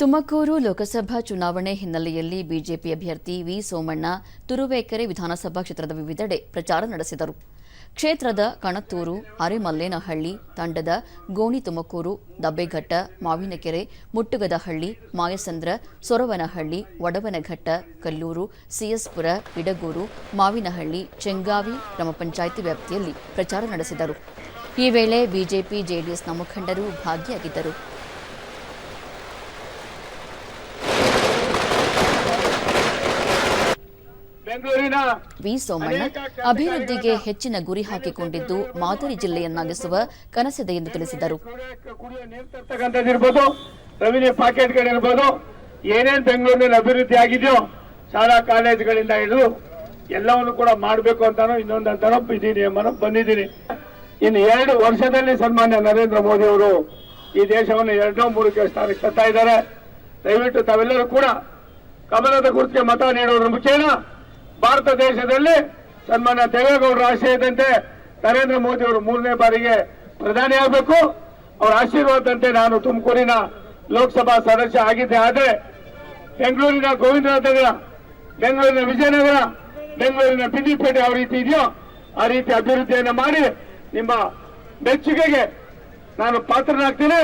ತುಮಕೂರು ಲೋಕಸಭಾ ಚುನಾವಣೆ ಹಿನ್ನೆಲೆಯಲ್ಲಿ ಬಿಜೆಪಿ ಅಭ್ಯರ್ಥಿ ವಿ ಸೋಮಣ್ಣ ತುರುವೇಕೆರೆ ವಿಧಾನಸಭಾ ಕ್ಷೇತ್ರದ ವಿವಿಧೆಡೆ ಪ್ರಚಾರ ನಡೆಸಿದರು. ಕ್ಷೇತ್ರದ ಕಣತ್ತೂರು, ಅರೆಮಲ್ಲೇನಹಳ್ಳಿ, ತಂಡದ ಗೋಣಿ ತುಮಕೂರು, ದಬ್ಬೆಘಟ್ಟ, ಮಾವಿನಕೆರೆ, ಮುಟ್ಟುಗದಹಳ್ಳಿ, ಮಾಯಸಂದ್ರ, ಸೊರವನಹಳ್ಳಿ ಒಡವನಘಟ್ಟ ಕಲ್ಲೂರು, ಸಿಎಸ್ಪುರ, ಇಡಗೂರು, ಮಾವಿನಹಳ್ಳಿ, ಚೆಂಗಾವಿ ಗ್ರಾಮ ಪಂಚಾಯಿತಿ ವ್ಯಾಪ್ತಿಯಲ್ಲಿ ಪ್ರಚಾರ ನಡೆಸಿದರು. ಈ ವೇಳೆ ಬಿಜೆಪಿ, ಜೆಡಿಎಸ್ನ ಮುಖಂಡರು ಭಾಗಿಯಾಗಿದ್ದರು. ವಿ ಸೋಮಣ್ಣ ಅಭಿವೃದ್ಧಿಗೆ ಹೆಚ್ಚಿನ ಗುರಿ ಹಾಕಿಕೊಂಡಿದ್ದು ಮಾದರಿ ಜಿಲ್ಲೆಯನ್ನಾಗಿಸುವ ಕನಸಿದೆ ಎಂದು ತಿಳಿಸಿದರು. ರೆವಿನ್ಯೂ ಪಾಕೆಟ್ ಇರ್ಬೋದು ರೆವಿನ್ಯೂ ಪಾಕೆಟ್ಗಳಿರ್ಬೋದು ಏನೇನ್ ಬೆಂಗಳೂರಿನಲ್ಲಿ ಅಭಿವೃದ್ಧಿ ಆಗಿದೆಯೋ ಶಾಲಾ ಕಾಲೇಜುಗಳಿಂದ ಹಿಡಿದು ಎಲ್ಲವನ್ನು ಕೂಡ ಮಾಡಬೇಕು ಅಂತಾನೋ ಇನ್ನೊಂದು ಅಂತಾನೋ ಇದ್ದೀನಿ ಮನ ಬಂದಿದ್ದೀನಿ. ಇನ್ನು ಎರಡು ವರ್ಷದಲ್ಲಿ ಸನ್ಮಾನ್ಯ ನರೇಂದ್ರ ಮೋದಿ ಅವರು ಈ ದೇಶವನ್ನು ಎರಡೋ ಮೂರಕ್ಕೆ ಸ್ಥಾನಕ್ಕೆ ತರ್ತಾ ಇದ್ದಾರೆ. ದಯವಿಟ್ಟು ತಾವೆಲ್ಲರೂ ಕೂಡ ಕಮಲದ ಗುರುತಿಗೆ ಮತ ನೀಡೋದ್ರ ಮುಖೇನ ಭಾರತ ದೇಶದಲ್ಲಿ ಸನ್ಮಾನ್ಯ ದೇವೇಗೌಡರ ಆಶಯದಂತೆ ನರೇಂದ್ರ ಮೋದಿ ಅವರು ಮೂರನೇ ಬಾರಿಗೆ ಪ್ರಧಾನಿ ಆಗಬೇಕು. ಅವರ ಆಶೀರ್ವಾದದಂತೆ ನಾನು ತುಮಕೂರಿನ ಲೋಕಸಭಾ ಸದಸ್ಯ ಆಗಿದ್ದೆ. ಆದರೆ ಬೆಂಗಳೂರಿನ ಗೋವಿಂದನಗರ ಬೆಂಗಳೂರಿನ ವಿಜಯನಗರ, ಬೆಂಗಳೂರಿನ ಬಿದ್ದಿಪೇಟೆ ಯಾವ ರೀತಿ ಇದೆಯೋ ಆ ರೀತಿ ಅಭಿವೃದ್ಧಿಯನ್ನು ಮಾಡಿ ನಿಮ್ಮ ಮೆಚ್ಚುಗೆಗೆ ನಾನು ಪಾತ್ರನಾಗ್ತೀನಿ.